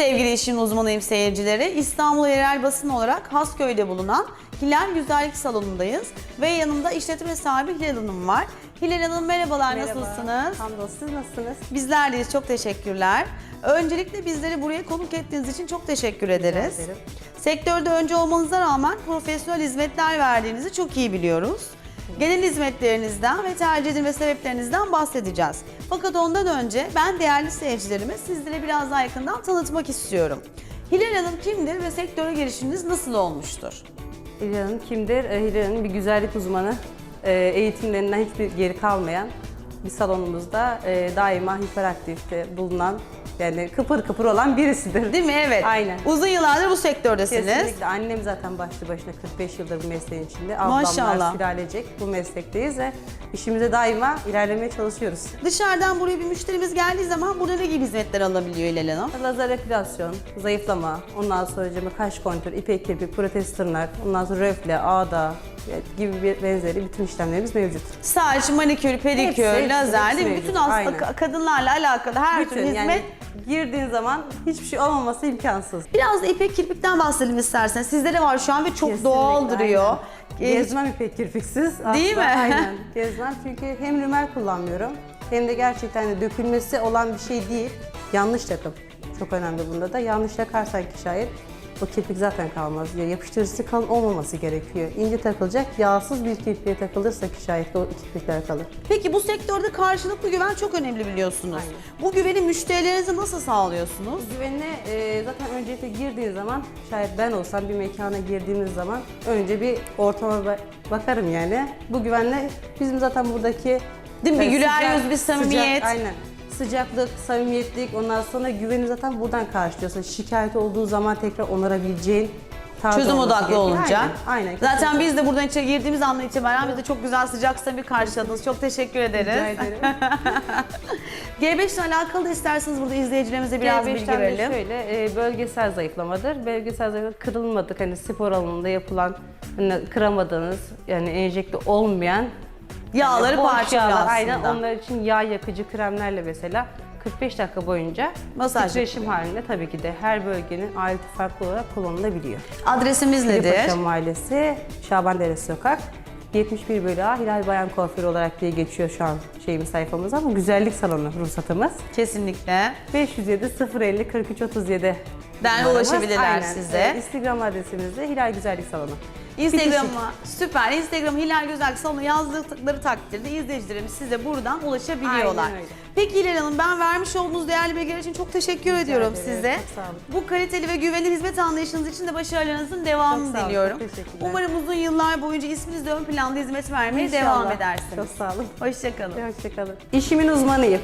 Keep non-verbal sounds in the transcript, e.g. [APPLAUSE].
sevgili işin uzmanıyım seyircileri. İstanbul Yerel Basın olarak Hasköy'de bulunan Hilal Güzellik Salonu'ndayız. Ve yanımda işletme sahibi Hilal Hanım var. Hilal Hanım merhabalar, nasılsınız? Hamdolsun siz nasılsınız? Bizler deyiz, çok teşekkürler. Öncelikle bizleri buraya konuk ettiğiniz için çok teşekkür ederiz. Sektörde önce olmanıza rağmen profesyonel hizmetler verdiğinizi çok iyi biliyoruz. Genel hizmetlerinizden ve tercih edilme sebeplerinizden bahsedeceğiz. Fakat ondan önce ben değerli seyircilerime sizlere biraz daha yakından tanıtmak istiyorum. Hilal Hanım kimdir ve sektöre girişiniz nasıl olmuştur? Hilal Hanım kimdir? Ee, Hilal Hanım bir güzellik uzmanı. Ee, Eğitimlerinden hiçbir geri kalmayan bir salonumuzda e, daima hiperaktifte bulunan yani kıpır kıpır olan birisidir. Değil mi? Evet. Aynen. Uzun yıllardır bu sektördesiniz. Kesinlikle. Annem zaten başlı başına 45 yıldır bu mesleğin içinde. Maşallah. Ablamlar sülalecek bu meslekteyiz ve işimize daima ilerlemeye çalışıyoruz. Dışarıdan buraya bir müşterimiz geldiği zaman burada ne gibi hizmetler alabiliyor Hilal Hanım? Lazer epilasyon, zayıflama, ondan sonra kaş kontür, ipek kirpik, protez tırnak, ondan sonra röfle, ağda gibi bir benzeri bütün işlemlerimiz mevcut. Saç, manikür, pedikür, Hepsi, hepsi, lazer hepsi değil mi? mevcut. Bütün aslında Aynen. ka- kadınlarla alakalı her türlü Bütün hizmet. yani girdiğin zaman hiçbir şey olmaması imkansız. Biraz da ipek kirpikten bahsedelim isterseniz. Sizde de var şu an ve çok Kesinlikle, doğal duruyor. aynen. Ee, Gezmem ipek kirpiksiz. Değil mi? Aynen. [LAUGHS] Gezmem çünkü hem rümer kullanmıyorum hem de gerçekten de dökülmesi olan bir şey değil. Yanlış takım. Çok önemli bunda da. Yanlış takarsan ki şayet o kirpik zaten kalmaz diyor. Yapıştırıcısı kalın olmaması gerekiyor. İnce takılacak, yağsız bir kirpiğe takılırsa ki şayet o kirpikler kalır. Peki bu sektörde karşılıklı güven çok önemli biliyorsunuz. Bu güveni müşterilerinize nasıl sağlıyorsunuz? Güvenine e, zaten öncelikle girdiğin zaman, şayet ben olsam bir mekana girdiğimiz zaman önce bir ortama ba- bakarım yani. Bu güvenle bizim zaten buradaki Değil mi? Bir güler yüz, bir samimiyet. Sıcak, aynen. Sıcaklık, samimiyetlik, ondan sonra güveni zaten buradan karşılıyorsun. Şikayet olduğu zaman tekrar onarabileceğin tarzı Çözüm olması odaklı gerekiyor. olunca. Aynen, aynen. Zaten kesinlikle. biz de buradan içeri girdiğimiz andan itibaren bize çok güzel sıcak samimi karşıladınız. Çok teşekkür ederiz. Rica ederim. [LAUGHS] G5 ile alakalı da isterseniz burada izleyicilerimize biraz bilgi G5'ten de verelim. şöyle e, bölgesel zayıflamadır. Bölgesel zayıflama kırılmadık hani spor alanında yapılan hani kıramadığınız yani enjekte olmayan Yağları boş parçalıyor yağlar, aslında. Aynen onlar için yağ yakıcı kremlerle mesela 45 dakika boyunca Masaj titreşim halinde tabii ki de her bölgenin aleti farklı olarak kullanılabiliyor. Adresimiz nedir? Paşa Mahallesi, Şaban Sokak. 71 bölü A Hilal Bayan Kuaförü olarak diye geçiyor şu an şeyimiz sayfamız ama güzellik salonu ruhsatımız. Kesinlikle. 507 050 43 37 Den numaramız. ulaşabilirler Aynen. size. Instagram adresimiz de Hilal Güzellik Salonu. Instagram'a süper. Instagram Hilal Güzel Salonu yazdıkları takdirde izleyicilerimiz size buradan ulaşabiliyorlar. Aynen öyle. Peki Hilal Hanım ben vermiş olduğunuz değerli bilgiler için çok teşekkür ediyorum ederim, size. çok sağ olun. Bu kaliteli ve güvenilir hizmet anlayışınız için de başarılarınızın devamını Çok sağ olun, diliyorum. çok teşekkürler. Umarım uzun yıllar boyunca isminiz de ön planda hizmet vermeye İnşallah. devam edersiniz. Çok sağ olun. Hoşçakalın. Hoşçakalın. İşimin uzmanıyım.